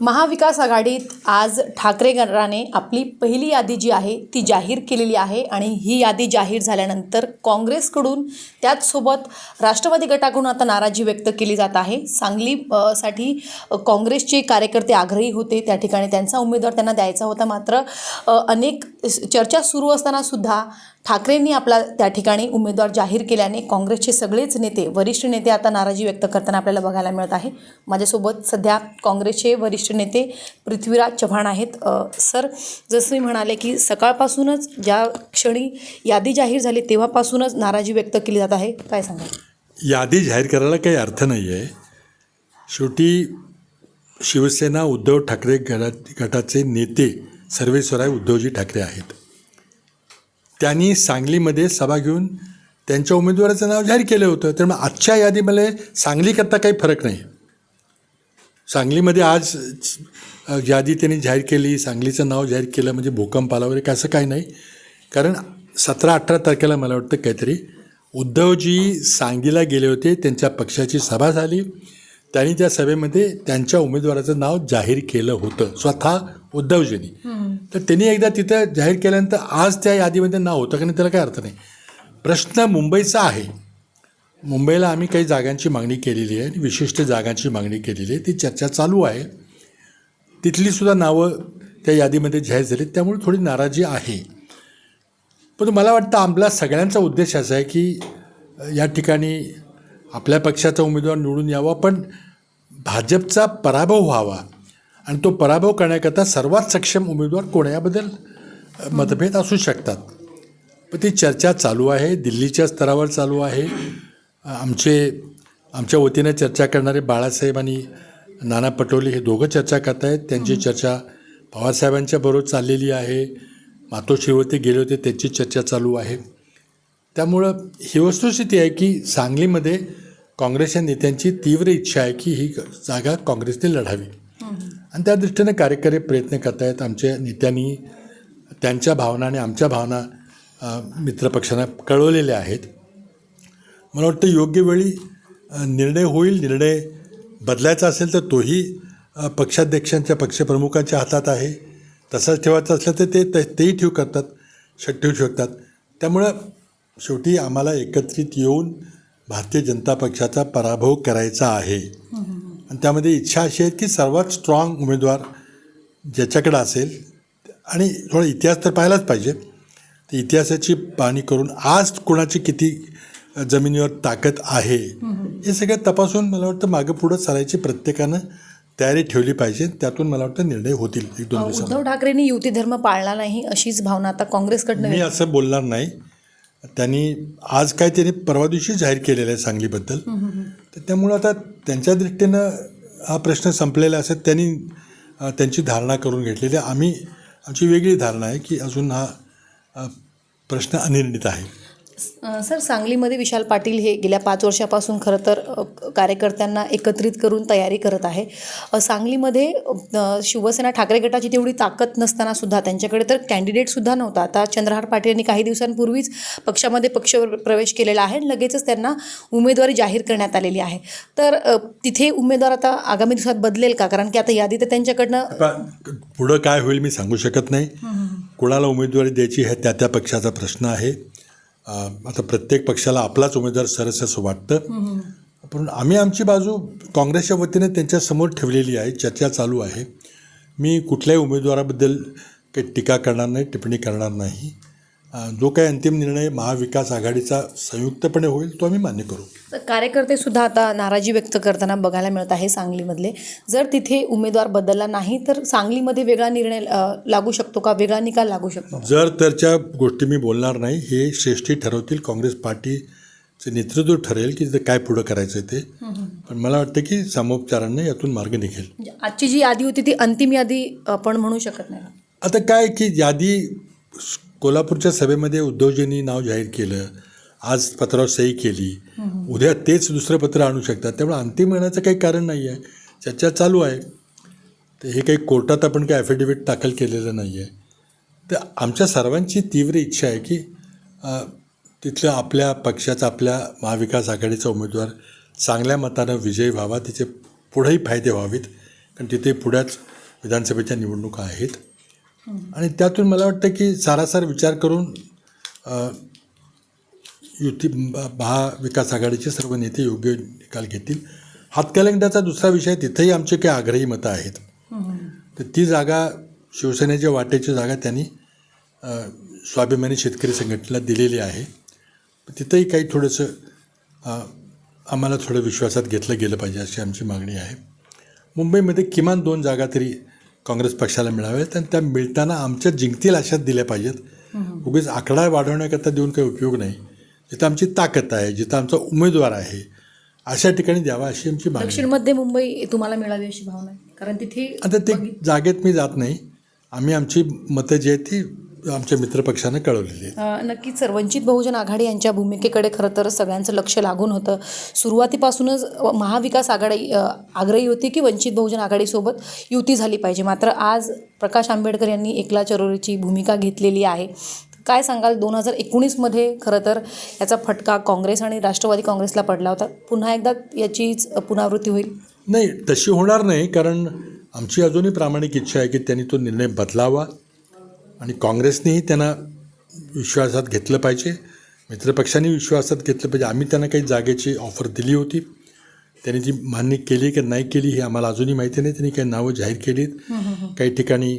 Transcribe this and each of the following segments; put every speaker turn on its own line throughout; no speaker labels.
महाविकास आघाडीत आज ठाकरे गटाने आपली पहिली यादी जी आहे ती जाहीर केलेली आहे आणि ही यादी जाहीर झाल्यानंतर काँग्रेसकडून त्याचसोबत राष्ट्रवादी गटाकडून आता नाराजी व्यक्त केली जात आहे. सांगली साठी काँग्रेसचे कार्यकर्ते आग्रही होते. त्या ठिकाणी त्यांचा उमेदवार त्यांना द्यायचा होता. मात्र अनेक चर्चा सुरू असताना सुद्धा ठाकरेंनी आपला त्या ठिकाणी उमेदवार जाहीर केल्याने काँग्रेसचे सगळेच नेते वरिष्ठ नेते आता नाराजी व्यक्त करताना आपल्याला बघायला मिळत आहे. माझ्यासोबत सध्या काँग्रेसचे वरिष्ठ नेते पृथ्वीराज चव्हाण आहेत. सर जसं मी म्हणाले की सकाळपासूनच ज्या क्षणी यादी जाहीर झाली तेव्हापासूनच नाराजी व्यक्त केली जात आहे. काय सांगा
यादी जाहीर करायला काही अर्थ नाही आहे शेवटी शिवसेना उद्धव ठाकरे गटात गटाचे नेते सर्वेश्वराय उद्धवजी ठाकरे आहेत. त्यांनी सांगलीमध्ये सभा घेऊन त्यांच्या उमेदवाराचं नाव जाहीर केलं होतं. त्यामुळे आजच्या यादीमध्ये सांगलीकरता काही फरक नाही. सांगलीमध्ये आज यादी त्यांनी जाहीर केली सांगलीचं नाव जाहीर केलं म्हणजे भूकंप आला वगैरे असं काही नाही. कारण सतरा अठरा तारखेला मला वाटतं काहीतरी उद्धवजी सांगलीला गेले होते त्यांच्या पक्षाची सभा झाली. त्यांनी त्या सभेमध्ये त्यांच्या उमेदवाराचं नाव जाहीर केलं होतं. स्वतः उद्धवजींनी. तर त्यांनी एकदा तिथं जाहीर केल्यानंतर आज त्या यादीमध्ये नाव होतं कारण त्याला काय अर्थ नाही. प्रश्न मुंबईचा आहे. मुंबईला आम्ही काही जागांची मागणी केलेली आहे आणि विशिष्ट जागांची मागणी केलेली आहे. ती चर्चा चालू आहे. तिथली सुद्धा नावं त्या यादीमध्ये जाहीर झाली त्यामुळे थोडी नाराजी आहे. पण मला वाटतं आपला सगळ्यांचा उद्देश असा आहे की या ठिकाणी आपल्या पक्षाचा उमेदवार निवडून यावा पण भाजपचा पराभव व्हावा. आणि तो पराभव करण्याकरता सर्वात सक्षम उमेदवार कोण याबद्दल मतभेद असू शकतात. पण ती चर्चा चालू आहे दिल्लीच्या स्तरावर चालू आहे. आमचे आमच्या वतीनं चर्चा करणारे बाळासाहेब आणि नाना पटोले हे दोघं चर्चा करत आहेत त्यांची चर्चा पवारसाहेबांच्या बरोबर चाललेली आहे. मातोश्रीवर ते गेले होते त्यांची चर्चा चालू आहे. त्यामुळं ही वस्तुस्थिती आहे की सांगलीमध्ये काँग्रेसच्या नेत्यांची तीव्र इच्छा आहे की ही जागा काँग्रेसने लढावी. आणि त्या दृष्टीने कार्यकारी प्रयत्न करत आहेत आमच्या नेत्यांनी. त्यांच्या भावना आणि आमच्या भावना मित्रपक्षांना कळवलेल्या आहेत. मला वाटतं योग्य वेळी निर्णय होईल. निर्णय बदलायचा असेल तर तोही पक्षाध्यक्षांच्या पक्षप्रमुखांच्या हातात आहे. तसाच ठेवायचा असलं तर ते तेही ठेवू करतात ठेवू शकतात. त्यामुळं शेवटी आम्हाला एकत्रित येऊन भारतीय जनता पक्षाचा पराभव करायचा आहे. आणि त्यामध्ये इच्छा अशी आहे की सर्वात स्ट्रॉंग उमेदवार ज्याच्याकडं असेल आणि थोडा इतिहास तर पाहायलाच पाहिजे. तर इतिहासाची पाहणी करून आज कोणाची किती जमिनीवर ताकद आहे हे सगळं तपासून मला वाटतं मागं पुढं चालायची प्रत्येकानं तयारी ठेवली पाहिजे. त्यातून मला वाटतं निर्णय होतील एक दोन दिवसात
उद्धव ठाकरेंनी युती धर्म पाळला नाही अशीच भावना आता काँग्रेसकडनं
मी असं बोलणार नाही. त्यांनी आज काय त्यांनी परवा दिवशी जाहीर केलेलं आहे सांगलीबद्दल. तर त्यामुळं आता त्यांच्या दृष्टीनं हा प्रश्न संपलेला असेल त्यांनी त्यांची धारणा करून घेतलेली आहे. आम्ही आमची वेगळी धारणा आहे की अजून हा प्रश्न अनिर्णित आहे.
सर सांगलीमध्ये विशाल पाटील हे गेल्या पाच वर्षापासून खरं तर कार्यकर्त्यांना एकत्रित करून तयारी करत आहे. सांगलीमध्ये शिवसेना ठाकरे गटाची तेवढी ताकद नसताना सुद्धा त्यांच्याकडे तर कॅन्डिडेटसुद्धा नव्हता. आता चंद्रहार पाटील यांनी काही दिवसांपूर्वीच पक्षामध्ये पक्ष प्रवेश केलेला आहे. आणि लगेचच त्यांना उमेदवारी जाहीर करण्यात आलेली आहे. तर तिथे उमेदवार आता आगामी दिवसात बदलेल का? कारण की आता यादी तर त्यांच्याकडनं
पुढं काय होईल मी सांगू शकत नाही. कोणाला उमेदवारी द्यायची हे त्या त्या पक्षाचा प्रश्न आहे. आता प्रत्येक पक्षाला आपलाच उमेदवार सरस असं वाटतं. पण आम्ही आमची बाजू काँग्रेसच्या वतीने त्यांच्यासमोर ठेवलेली आहे चर्चा चालू आहे. मी कुठल्याही उमेदवाराबद्दल काही टीका करणार नाही टिप्पणी करणार नाही. जो काही अंतिम निर्णय महाविकास आघाडीचा संयुक्तपणे होईल तो आम्ही मान्य करू.
तर कार्यकर्ते सुद्धा आता नाराजी व्यक्त करताना बघायला मिळत आहे सांगलीमधले. जर तिथे उमेदवार बदलला नाही तर सांगलीमध्ये वेगळा निर्णय लागू शकतो का? वेगळा निकाल लागू शकतो
जर तरच्या गोष्टी मी बोलणार नाही हे श्रेष्ठी ठरवतील काँग्रेस पार्टीचे नेतृत्व ठरेल की काय पुढं करायचं आहे ते पण मला वाटतं की सामोपचाराने यातून मार्ग निघेल.
म्हणजे आजची जी यादी होती ती अंतिम यादी आपण म्हणू शकत नाही.
आता काय की यादी कोल्हापूरच्या सभेमध्ये उद्धवजींनी नाव जाहीर केलं. आज पत्रावर सही केली. उद्या तेच दुसरं पत्र आणू शकतात. त्यामुळे अंतिम येण्याचं काही कारण नाही आहे चर्चा चालू आहे. तर हे काही कोर्टात आपण काही ॲफिडेविट दाखल केलेलं नाही आहे तर आमच्या सर्वांची तीव्र इच्छा आहे की तिथल्या आपल्या पक्षाचा आपल्या महाविकास आघाडीचा उमेदवार चांगल्या मतानं विजयी व्हावा. तिचे पुढेही फायदे व्हावेत. कारण तिथे पुढ्याच विधानसभेच्या निवडणुका आहेत. आणि त्यातून मला वाटतं की सारासार विचार करून युती महाविकास आघाडीचे सर्व नेते योग्य निकाल घेतील. हातकलंगड्याचा दुसरा विषय तिथेही आमचे काही आग्रही मतं आहेत. तर ती जागा शिवसेनेच्या वाटेची जागा त्यांनी स्वाभिमानी शेतकरी संघटनेला दिलेली आहे. तिथंही काही थोडंसं आम्हाला थोडं विश्वासात घेतलं गेलं पाहिजे अशी आमची मागणी आहे. मुंबईमध्ये किमान दोन जागा तरी काँग्रेस पक्षाला मिळाव्यात आणि त्या मिळताना आमच्या जिंकतील अशात दिल्या पाहिजेत. उगीच आकडा वाढवण्याकरता देऊन काही उपयोग नाही. जिथं आमची ताकद आहे जिथं आमचा उमेदवार आहे अशा ठिकाणी द्यावा अशी आमची मागणी.
दक्षिण मध्य मुंबई तुम्हाला मिळावी अशी भावना आहे? कारण तिथे
आता ते जागेत मी जात नाही. आम्ही आमची मतं जी आहेत ती आमच्या मित्रपक्षानं कळवलेली
नक्कीच सर. वंचित बहुजन आघाडी यांच्या भूमिकेकडे खरं तर सगळ्यांचं लक्ष लागून होतं. सुरुवातीपासूनच महाविकास आघाडी आग्रही होती की वंचित बहुजन आघाडीसोबत युती झाली पाहिजे. मात्र आज प्रकाश आंबेडकर यांनी एकला चरोरीची भूमिका घेतलेली आहे. काय सांगाल? दोन हजार एकोणीसमध्ये खरं तर याचा फटका काँग्रेस आणि राष्ट्रवादी काँग्रेसला पडला होता. पुन्हा एकदा याचीच पुनरावृत्ती होईल?
नाही तशी होणार नाही. कारण आमची अजूनही प्रामाणिक इच्छा आहे की त्यांनी तो निर्णय बदलावा. आणि काँग्रेसनेही त्यांना विश्वासात घेतलं पाहिजे मित्रपक्षांनी विश्वासात घेतलं पाहिजे. आम्ही त्यांना काही जागेची ऑफर दिली होती. त्यांनी ती मान्य केली की नाही केली हे आम्हाला अजूनही माहिती नाही. त्यांनी काही नावं जाहीर केलीत. काही ठिकाणी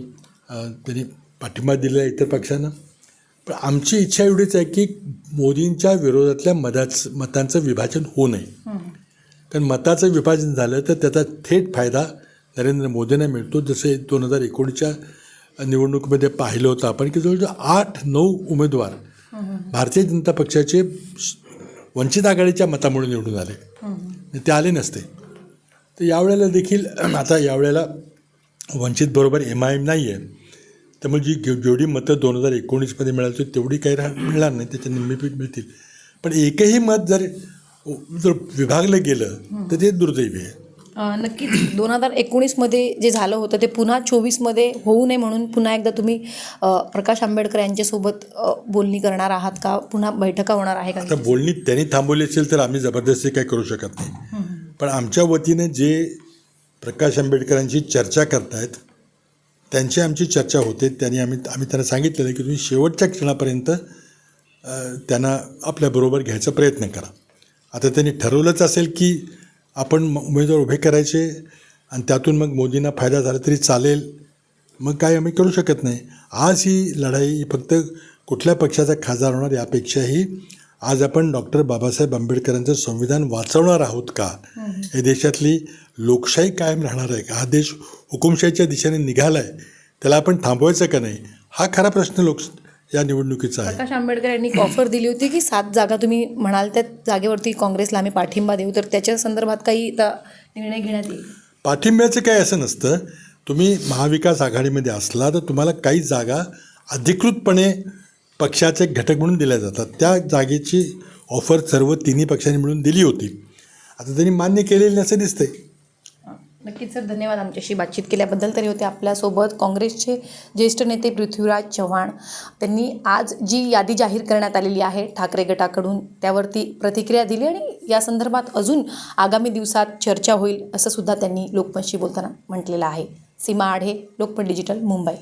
त्यांनी पाठिंबा दिलेला इतर पक्षांना. पण आमची इच्छा एवढीच आहे की मोदींच्या विरोधातल्या मताच मतांचं विभाजन होऊ नये. कारण मताचं विभाजन झालं तर त्याचा थेट फायदा नरेंद्र मोदींना मिळतो. जसे दोन हजार एकोणीसच्या निवडणुकीमध्ये पाहिलं होतं आपण की जवळजवळ आठ नऊ उमेदवार भारतीय जनता पक्षाचे वंचित आघाडीच्या मतामुळे निवडून आले. ते आले नसते. तर यावेळेला देखील आता यावेळेला वंचितबरोबर एम आय एम नाही आहे त्यामुळे जी जेव- जेवढी मतं दोन हजार एकोणीसमध्ये मिळाली तेवढी काही राह मिळणार नाही त्याच्या निम्मीपीठ मिळतील. पण एकही मत जर जर विभागलं गेलं तर ते दुर्दैवी आहे.
नक्कीच. दोन हजार एकोणीसमध्ये जे झालं होतं ते पुन्हा चोवीसमध्ये होऊ नये म्हणून पुन्हा एकदा तुम्ही प्रकाश आंबेडकर यांच्यासोबत बोलणी करणार आहात का? पुन्हा बैठका होणार आहे का?
बोलणी त्यांनी थांबवली असेल तर आम्ही जबरदस्ती काही करू शकत नाही. पण आमच्या वतीने जे प्रकाश आंबेडकरांची चर्चा करतायत त्यांची आमची चर्चा होते. त्यांनी आम्ही आम्ही त्यांना सांगितलेलं आहे की तुम्ही शेवटच्या क्षणापर्यंत त्यांना आपल्याबरोबर घ्यायचा प्रयत्न करा. आता त्यांनी ठरवलंच असेल की आपण उमेदवार उभे करायचे आणि त्यातून मग मोदींना फायदा झाला तरी चालेल. मग काय आम्ही करू शकत नाही. आज ही लढाई ही फक्त कुठल्या पक्षाचा खासदार होणार यापेक्षाही आज आपण डॉक्टर बाबासाहेब आंबेडकरांचं संविधान वाचवणार आहोत का? हे देशातली लोकशाही कायम राहणार आहे का? हा देश हुकुमशाहीच्या दिशेने निघाला आहे त्याला आपण थांबवायचं का नाही? हा खरा प्रश्न लोक या निवडणुकीचा आहे.
प्रकाश आंबेडकर यांनी एक ऑफर दिली होती की सात जागा तुम्ही म्हणाल त्या जागेवरती काँग्रेसला आम्ही पाठिंबा देऊ तर त्याच्या संदर्भात काही आता निर्णय घेण्यात येईल?
पाठिंब्याचं काय असं नसतं. तुम्ही महाविकास आघाडीमध्ये असला तर तुम्हाला काही जागा अधिकृतपणे पक्षाचे घटक म्हणून दिल्या जातात. त्या जागेची ऑफर सर्व तिन्ही पक्षांनी मिळून दिली होती. आता त्यांनी मान्य केलेली असं दिसतंय.
नक्कीच सर धन्यवाद आमच्याशी बातचीत केल्याबद्दल. तरी होते आपल्यासोबत काँग्रेसचे ज्येष्ठ नेते पृथ्वीराज चव्हाण. त्यांनी आज जी यादी जाहीर करण्यात आलेली आहे ठाकरे गटाकडून त्यावरती प्रतिक्रिया दिली आणि या संदर्भात अजून आगामी दिवसात चर्चा होईल असं सुद्धा त्यांनी लोकमतशी बोलताना म्हटलेलं आहे. सीमा आढे लोकमत डिजिटल मुंबई.